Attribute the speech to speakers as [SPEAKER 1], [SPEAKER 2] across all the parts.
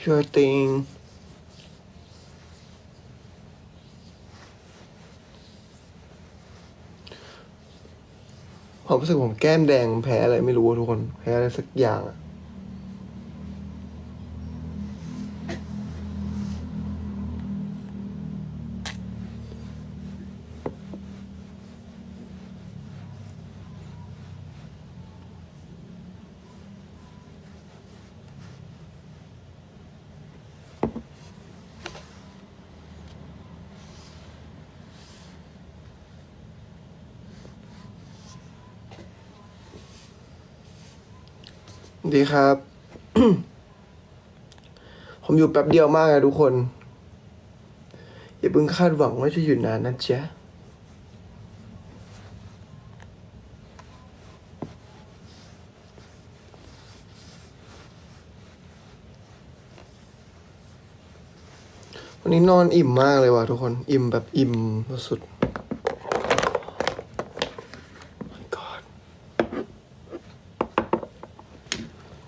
[SPEAKER 1] sure thing ผมรู้สึกผมแก้มแดงแพ้อะไรไม่รู้ทุกคน แพ้อะไรสักอย่างอะ ดีครับ ผมอยู่แป๊บเดียวมากเลยทุกคน อย่าเพิ่งคาดหวังว่าจะอยู่นานนะจ๊ะวันนี้นอนอิ่มมากเลยว่ะทุกคน อิ่มแบบอิ่มสุดๆ My God โอ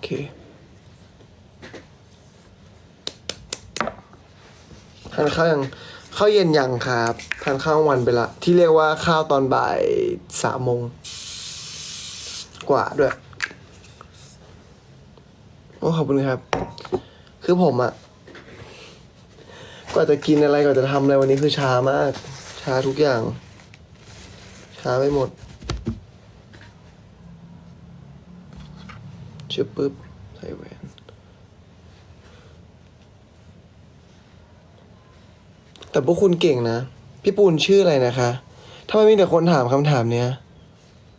[SPEAKER 1] เค ทานข้าวยังข้าวเย็นยังครับทานข้าวกลางวันไปละ ที่เรียกว่าข้าวตอนบ่ายสามโมงกว่าด้วยโอ้ขอบคุณครับ คือผมอะกว่าจะกินอะไรกว่าจะทำอะไรวันนี้คือช้ามาก ช้าทุกอย่าง ช้าไปหมด ชึบปึ๊บใส่แหวนแต่พวกคุณเก่งนะ พี่ปูนชื่ออะไรนะคะทำไมมีแต่คนถามคำถามเนี้ย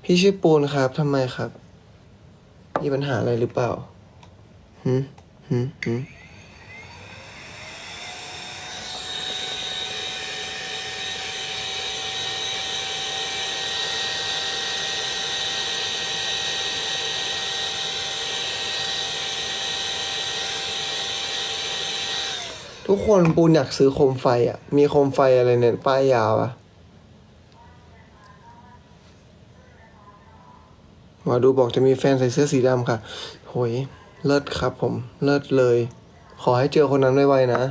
[SPEAKER 1] พี่ชื่อปูนครับทำไมครับ มีปัญหาอะไรหรือเปล่าหืมหืมหืม ทุกคนปูนอยากซื้อโคมไฟอะ มีโคมไฟอะไรเนี่ยป้ายยาวอะหมอดูบอกจะมีแฟนใส่เสื้อสีดำค่ะ โหย เลิศครับผม เลิศเลย ขอให้เจอคนนั้นไวๆนะ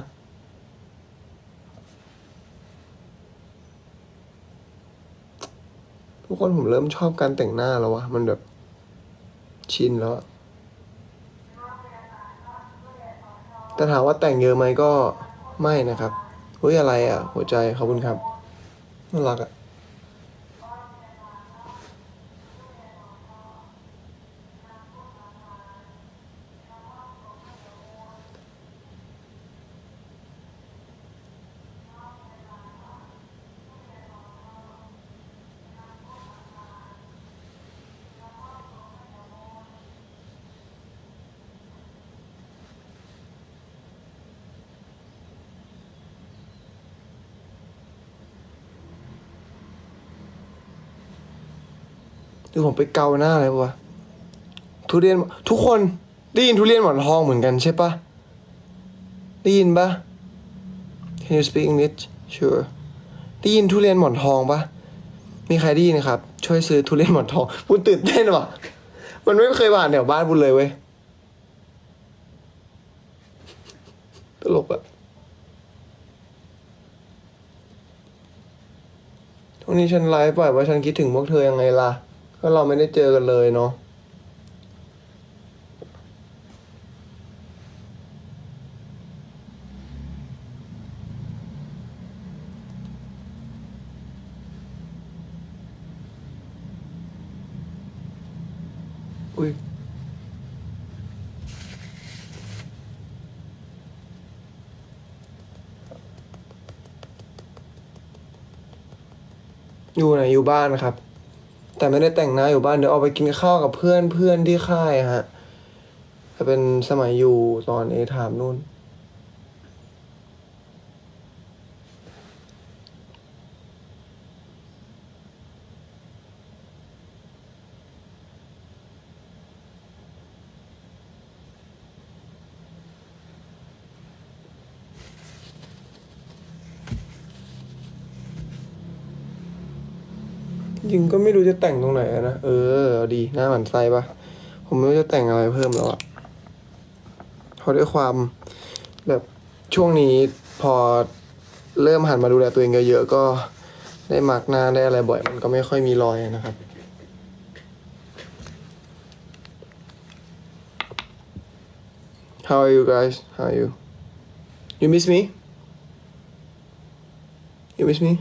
[SPEAKER 1] ทุกคนผมเริ่มชอบการแต่งหน้าแล้ววะ มันแบบชินแล้วอะ แต่ถามว่าแต่งเยอะไหมก็ไม่นะครับเฮ้ยอะไรอะ หัวใจขอบคุณครับน่ารักอะ ดูผมไปเกาหน้าอะไรปะวะทุเรียนทุกคนได้ยินทุเรียนหมอนทองเหมือนกันใช่ปะได้ยินปะ Can you speak English Sure ได้ยินทุเรียนหมอนทองปะมีใครได้ยินครับ ช่วยซื้อทุเรียนหมอนทองบุญตื่นเต้นว่ะ มันไม่เคยผ่านแถวบ้านบุญเลยเว้ยตลกอะทุกนี้ฉันไลฟ์ปล่อยว่าฉันคิดถึงพวกเธอยังไงล่ะ ก็เราไม่ได้เจอกันเลยเนาะอุ้ยอยู่ไหนอยู่บ้านครับ แต่ไม่ได้แต่งหน้าอยู่บ้านเดี๋ยวออกไปกินข้าวกับเพื่อนเพื่อนที่ค่ายฮะจะเป็นสมัยอยู่ตอนเอทามนู่น จริงก็ไม่รู้จะแต่งตรงไหนนะ เออเอาดีหน้าหมันไส้ปะผมไม่รู้จะแต่งอะไรเพิ่มแล้วอะเพราะด้วยความแบบช่วงนี้พอเริ่มหันมาดูแลตัวเองเยอะๆก็ได้มาร์กหน้าได้อะไรบ่อย มันก็ไม่ค่อยมีรอยนะครับ How are you guys? How are you? You miss me? You miss me?